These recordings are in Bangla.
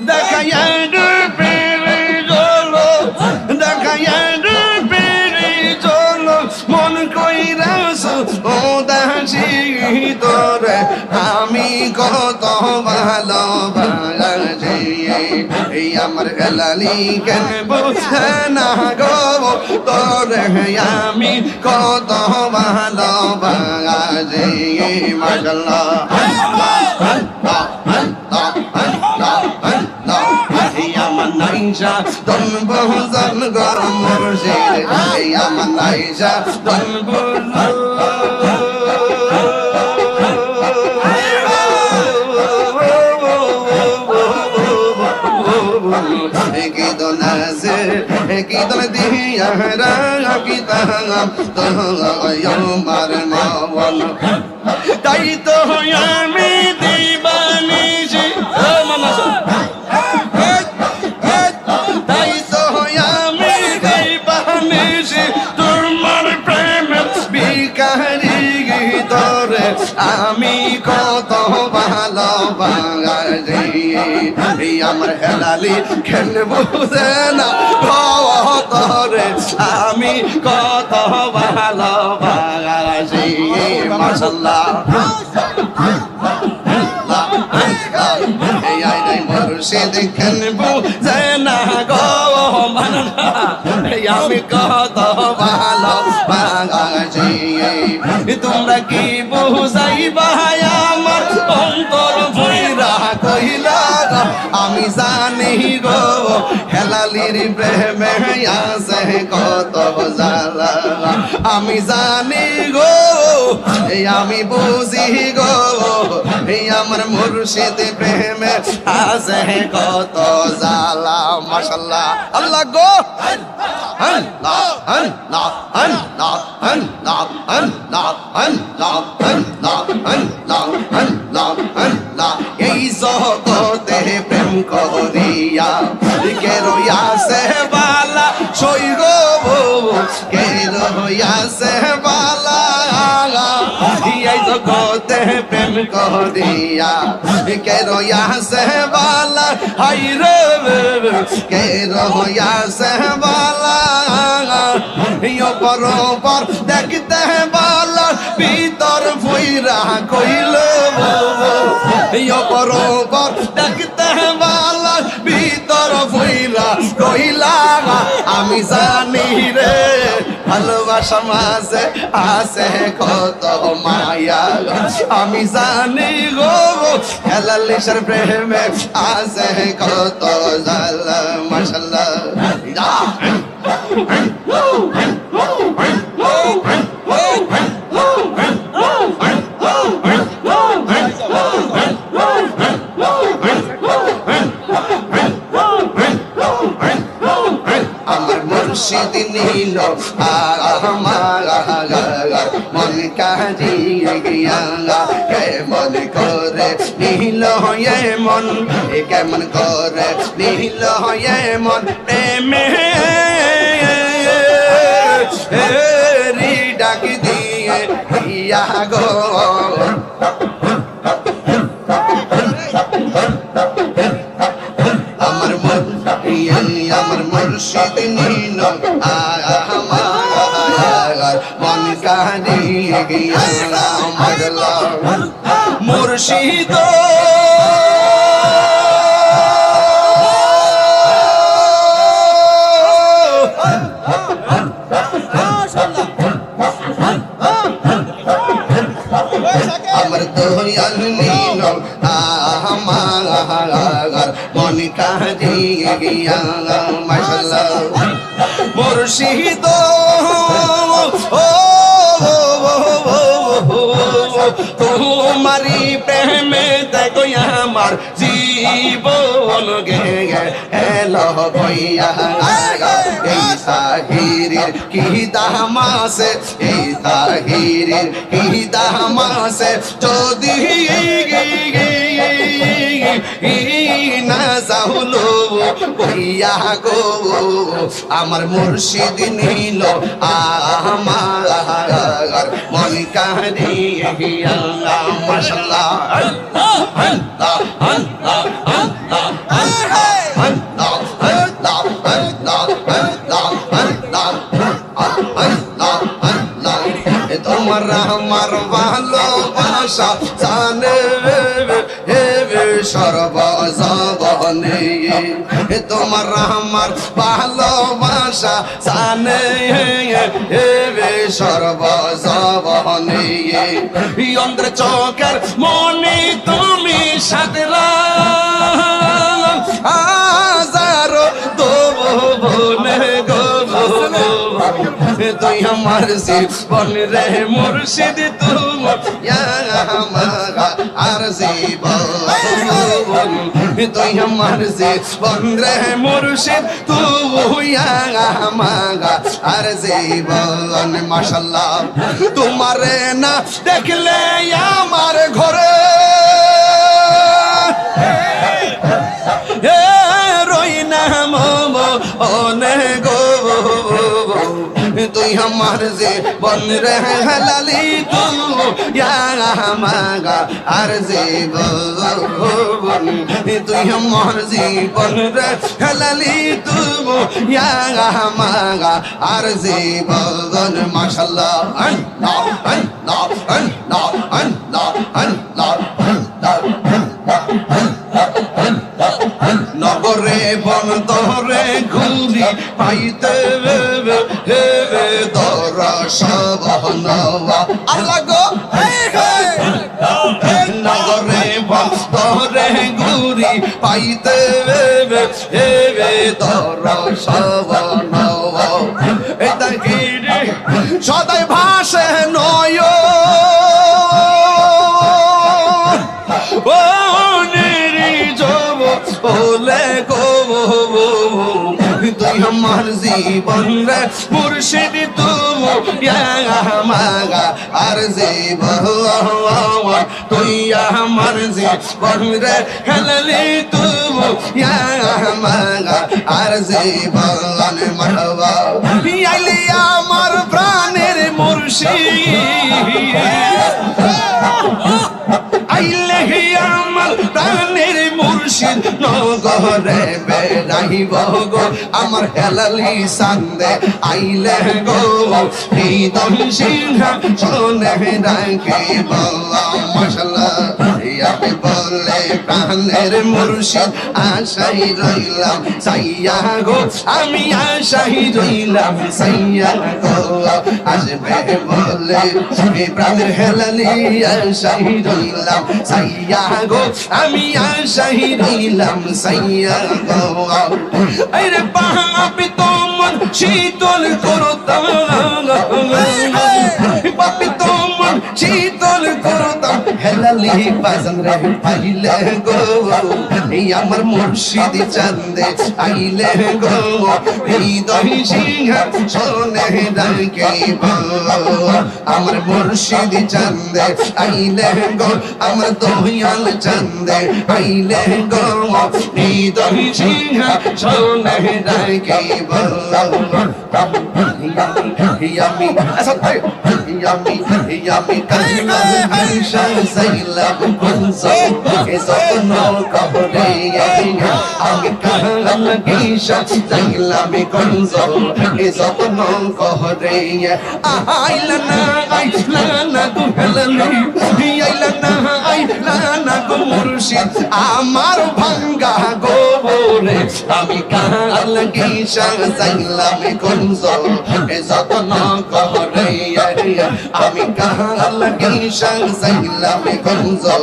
দেখাইয়া পেরে চলো দেখাইয়া পেরে চলো মন কইরাস ও দাসি তোরে আমি কত ভালোবাসি এই আমার হেলালি কেন বুঝে না গো তোরে আমি কত ভালোবাসি মাশাল্লাহ আমার আইসা দল বহুজন গরম মুর্শিদ ভাই আমার আইসা দল কীর্তন আছে কীর্তন দিয়া কীর্তন তো মার মা তাই তো বাঙাল আমার হেলালি খেল বুঝে না। তরে আমি কত ভালো বাঙালি মশাল্লা আমি কত ভালো বাঙালি তোমরা কি বুঝাইবা আমার অন্তর? আমি জানি গো হেলালির প্রেমে আছে কত জালা আমি জানি গো এই আমি বুঝি গো এই আমার মুর্শিদ প্রেমে আছে কত জালা মাশাল্লাহ আল্লাহ গো আল্লাহ এই জগতে প্রেম করিয়া, কে রইয়াছে বালা, সৈর কে রইয়াছে বালা। এই জগতে প্রেম করিয়া, কে রইয়াছে বালা হাই রে কে রইয়াছে বালা। পরপর দেখতে বালা, ভিতর ফুইরা কইল বউ বরোবর দেখতে বালা, ভিতর ফুইরা কইলা আমি জানি রে, ভালোবাসা মাঝে আছে কত মায়া আমি জানি গো হেলালিশার প্রেমে আছে কত জালা মাশাল্লাহ। মুর্শিদ নীল আমার মন কাজিয়ে গিয়া কেমন করে নীল হয়ে মন? কেমন করে নীল হয়ে মন? প্রেমে রি ডাক দিয়ে ইয়া গো মুর্শিদ। আমার দয়াল নীল আমার মন কাজে গিয়া মাশাল্লাহ। মুর্শিদ। প্রেমে তাই আমার জীবন এলো বইয়া এই তাহিরের কি দাম আছে? এই তাহিরের কি দাম আছে? যদি না যাহলো গো আমার মুর্শিদ নীল আমার মন কারিয়া তোমার আল্লাহ আমার ভালোবাসা জানে। সর্বজবনে তোমার আমার ভালোবাসা জানে। সর্বজবনে অন্ধ্র চোখের মনে তুমি সাদরা তুই আমার জীবন রে মুর্শিদ তোমার আর জীবন তুই আমার জীবন রে মুর্শিদ জীবন মাশাল্লাহ তোমার না দেখলে আমার ঘরে। আমার যে বন রে লালি তু মাগা আর যে বন তুই আমার জীবন রে লালি তু মাগা আর যে বন মাশাল্লাহ আল্লাহ আল্লাহ আল্লাহ আল্লাহ আল্লাহ নগরে বন্দরে ঘুরি পাইতে দর সবনবা আল্লাহ গো নগরে বন্দরে ঘুরি পাইতে দর সবনবা এটা কি সদাই ভাসে নয় জীবন মুর্শিদ তুমি মাগা, আর জীবন তুই আমার জীবন হেললি তুমি মাগা, আর জীবন মারবা আমার প্রাণের মুর্শিদ। মুর্শিদ নগরে বেড়াইব গো। আমার হেলালি সান্দে আইলে গো। আমি বলে প্রাণের মুর্শিদ আশাই রইলাম। সাইয়া গো, আমি আশাই রইলাম। সাইয়া গো, আসবে বলে এই প্রাণের হেলালি আশাই রইলাম। সাইয়া গো, আমি আশাই রইলাম সাইয়া আরে পাপি তোমার শীতল করতাম পাপি তোমার শীতল করতাম। হেলালি বাজান রে পাইলে গো। এই আমার মুর্শিদ চান্দে আইলে গো। হৃদয় সিংহ সোনে ডাকে আমার মুর্শিদ চান্দে আইলে গো। আমার দহিয়াল চান্দে আইলে গো। হৃদয় সিংহ সোনে ডাকে ইয়ামি আসাতে ইয়ামি ইয়ামি কালিমা হাইশা সাইলাম কুনসো এসত কবরে আমি কাহাল গিশা সাইলাম কুনসো এসত কবরে আইলা না আইলা না গো হেলালি আইলা না আইলা না গো মুর্শিদ। আমার ভাঙ্গা গোবরে আমি কাহাল গিশা সাইলাম কুনসো এসত কবরে আমি কাহাল গিশা সাইলাম কুনসো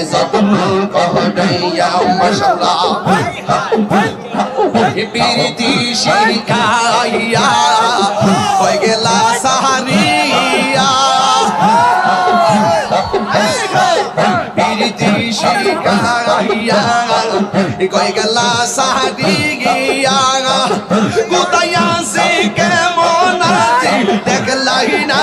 এসত কবরে মাশাআল্লাহ। প্রীতি শিখাইয়া, হয়ে গেলা সাহারিয়া প্রীতি শিখাইয়া কয়ে গেলা সাহারিয়া কোথায় আসে কেমন আছে দেখলাই না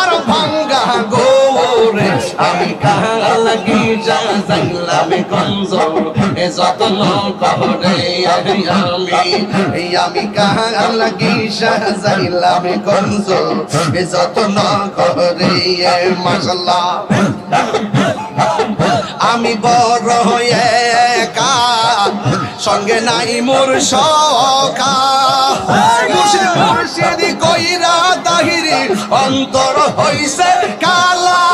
আমি কাহার লাগি যাইলাম গঞ্জ এ যত্ন করে আমি আমি কাহার লাগি গঞ্জ এ যত্ন করে মাসাল্লাহ আমি বড় হয়ে একা, সঙ্গে নাই মোর মুর্শিদ মুর্শিদি কইরা তাহিরি, অন্তর হইছে কালা।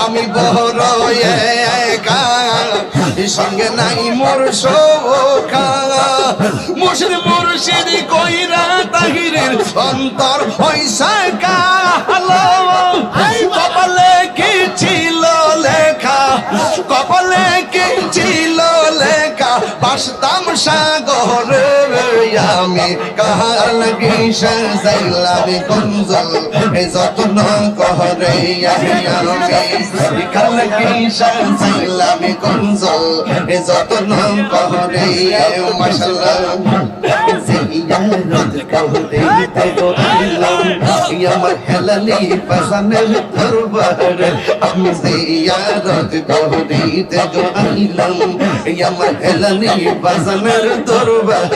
আমি বড় সঙ্গে নাই মোর সৌখা মুর্শিদ মুর্শিদি কইরা তাহিরের অন্তর হইছে কালো। কপালে কি ছিল লেখা? কপালে কি ছিল লেখা? বাসতাম সাগরে। আমি কাহার লাগি সাজাইলাম কঞ্জল হে যত্ন করে আমি কঞ্জল এ যত্ন করে মাশাল্লাহ কাউতে তো দিলাম আমার হেলালি পাশানের দরবার আমি জিয়ারত কাউতে তো দিলাম আমার হেলালি পাশানের দরবার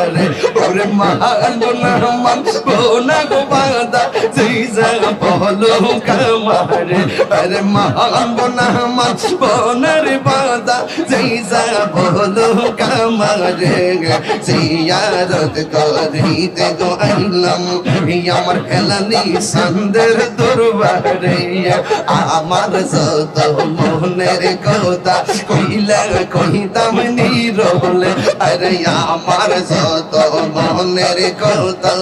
ওরে মহাগুনা মানুষ গোনা গোবাদা জিজা বলো কামার আরে মহাগুনা মানুষ বোনার বাদা জিজা বলো কামার জিয়ারত কাউতে করিতে গো আইলাম আমার হেলালি সন্দের দরবারে আমার যত মনের কথা কইলা কহিতাম নিরলে আরে আমার যত মনের কথা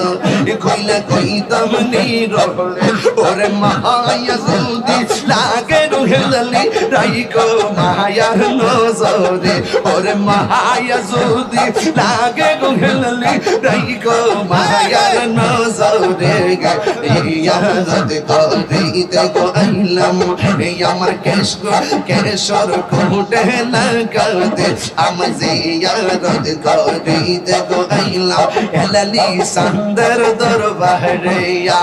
কইলা কহিতাম নিরলে ওরে মায়া যদি লাগে হেলালি রাইকো মায়ার নজরে। ওরে মায়া যদি লাগে গো হেলালি রাইকো মায়ার নজরে ইয়াজত করিতে আইলাম এই আমার কেশ কেশর কোটে লাগাতে। আমি জিয়ারত করিতে গো আইলাম হেলালি সন্দর দরবারে, ইয়া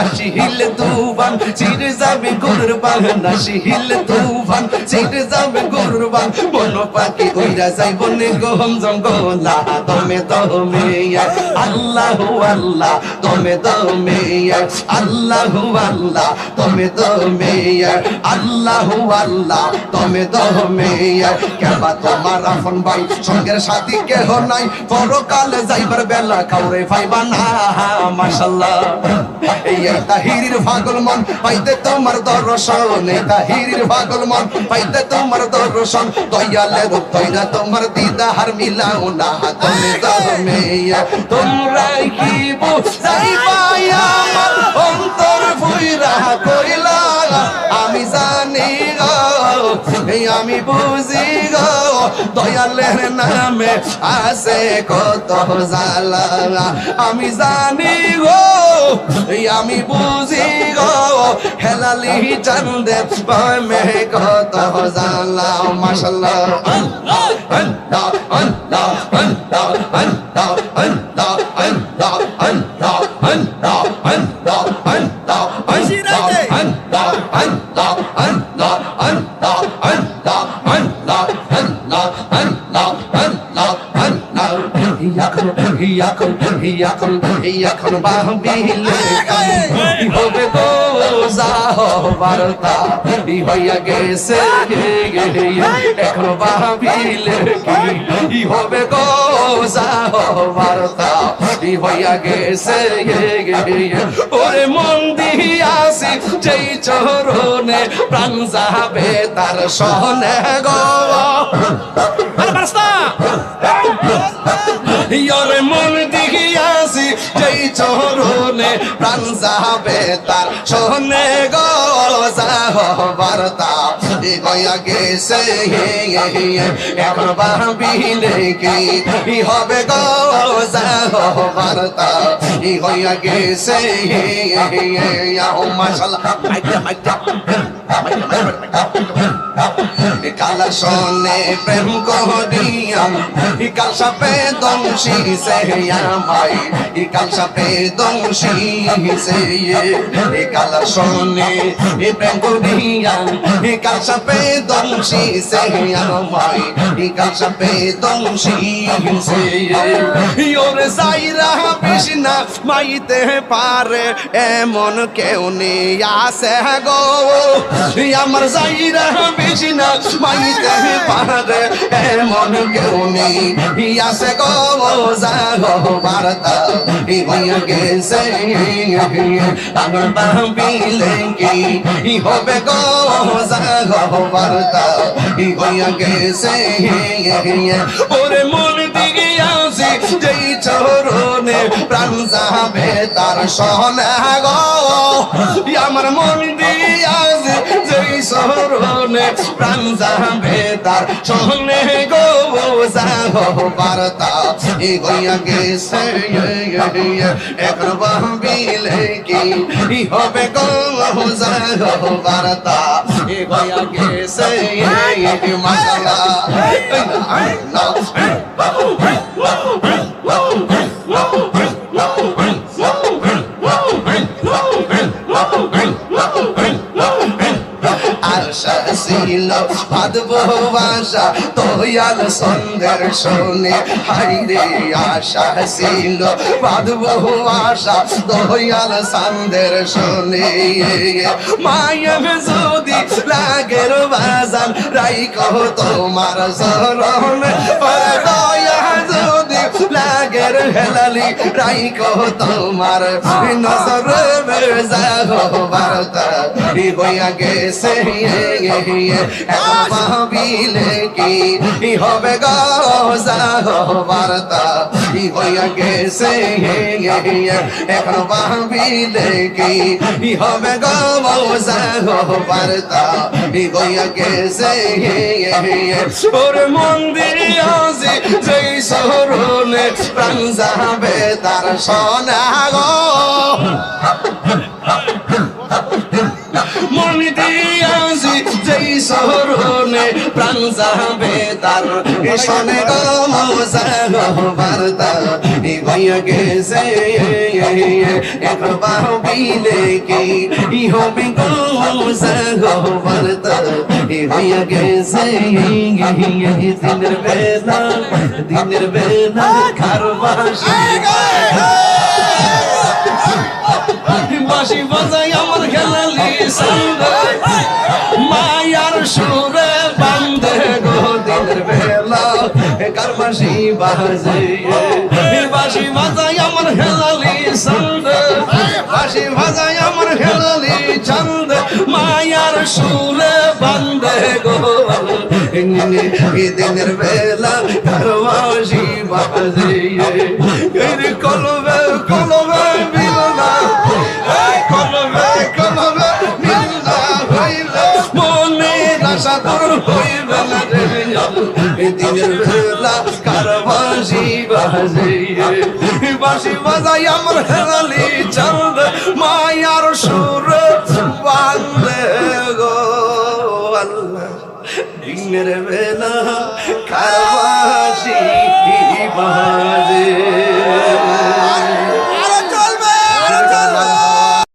আসিহিল তুবান চিরে যাবে গরুর বান আসিহিল তুবান চিরে যাবে গরুর বান বলো পাখি উইরা যাইব নে গহম জঙ্গলা তমে তমে আল্লাহ আল্লাহ তমে তমে আল্লাহ আল্লাহ তমে তমে আল্লাহ আল্লাহ তুমি তুমি কেবা তোমার আপন ভাই? সঙ্গের সাথী কেহ নাই। পরকালে যাইবার বেলা কাউরে পাইবা না, মাশাল্লাহ। এই তাহিরির পাগল মন, পাইতে তোমার দর্শন। এই তাহিরির পাগল মন, পাইতে তোমার দর্শন। দয়ালের তৈরা তোমার দিদার মিলাও না তুমি তুমি তোমরা কি বুঝাইবা আমার? অন্তর ফুইরা কইলা আমি জানি এই আমি বুঝি গো, দয়ালের নামে আছে কত জালা আমি জানি গো আমি বুঝি গো, হেলালি চন্দে মে কত জালা মাশাল্লাহ। ইয়াকুন ইয়াকুন ইয়াকুন ইয়াকুন বাহবিলে হবে গো যাহ বারতা ই হইয়া গেছে এখন বাহবিলে কি? হবে গো বারতা ই হইয়া গেছে ওরে মন দিয়াছি যেই চরণে প্রাণ যাবে তার সহনে গো। বারস্তা ইয়রে মন দিয়াছি যেই চরণে প্রাণ যাবে তার শোনে গো যাহ বার্তা এ গয়া গেছে এখন ভাবিলে কি হবে গো যাহ বার্তা ই হইয়া গেছে মাইটা কালা শোনে প্রেম করিয়াম কাল সাপে দংশি সে আমাই কাল সাপে দংশি সে কালা শোনে প্রেম করিয়াম কাল সাপে দংশি সে আমাই কাল সাপে দংশি সে ওরে সাইরা কৃষ্ণা মাইতে পারে, এমন কেউ নেই আসে গো। আমার সাইরা কৃষ্ণা মাইতে পারে এমন কেউ নেই। আসে গো যাগো বার্তা। হইয়া গেছে, আমার বাবিলে কি হবে গো যাগো বার্তা। হইয়া গেছে, ওরে মন দিকে আসি যেই চরণে প্রাণ যাবে তার সহনা গো। আমার মন দিয়ে যেই চরণে প্রাণ যাবে তার সহনে গো যাগো বার্তা ই হইয়া গেছে এখন ভাবিলে কি ই হবে গো বার্তা ই হইয়া গেছে মাশাআল্লাহ আশা ছিল বাঁধব বাসা তোয়াল সন্ধ্যের শোনে হাইরে আশা ছিল বাঁধব আশা তোয়াল সন্ধ্যের শোনে মায়ের যদি লাগের বাজান, রাইকো তোমার শরণ দয়া লাগের হেলালি রাইকো তোমার। নজর বার্তা হইয়া গেছে ভাবিলে কি? হবে বার্তা হইয়া গেছে এখন ভাবিলে কি? হবে বার্তা হইয়া গেছে ওর মন্দির আছে যেই শহরনে প্রাণ যাবে তার সোনা গো। মনি দিয়াছি যেই শহরনে প্রাণ যাবে তার। শোনে গো যাগো বার্তা হইয়া গেছে এখন বাহবিলে কি? ই গো যাগো বার্তা হইয়া গেছে দিনের বেলা দিনের বেলা খারবাসী বাসি। বাজাই আমার খেলালি সঙ্গে বাসি বাজে বাসি বাজায় আমার হেলালি চন্দ। বাসি বাজায় আমার হেলালি চন্দ। মায়ার সুরে বান্ধে গো। দিনের বেলা কার বাসি বাজে কলবে কলবে বাঁশি বাজে বাঁশি বাজাই আমার হেরালি চাঁদ মায়ার সুর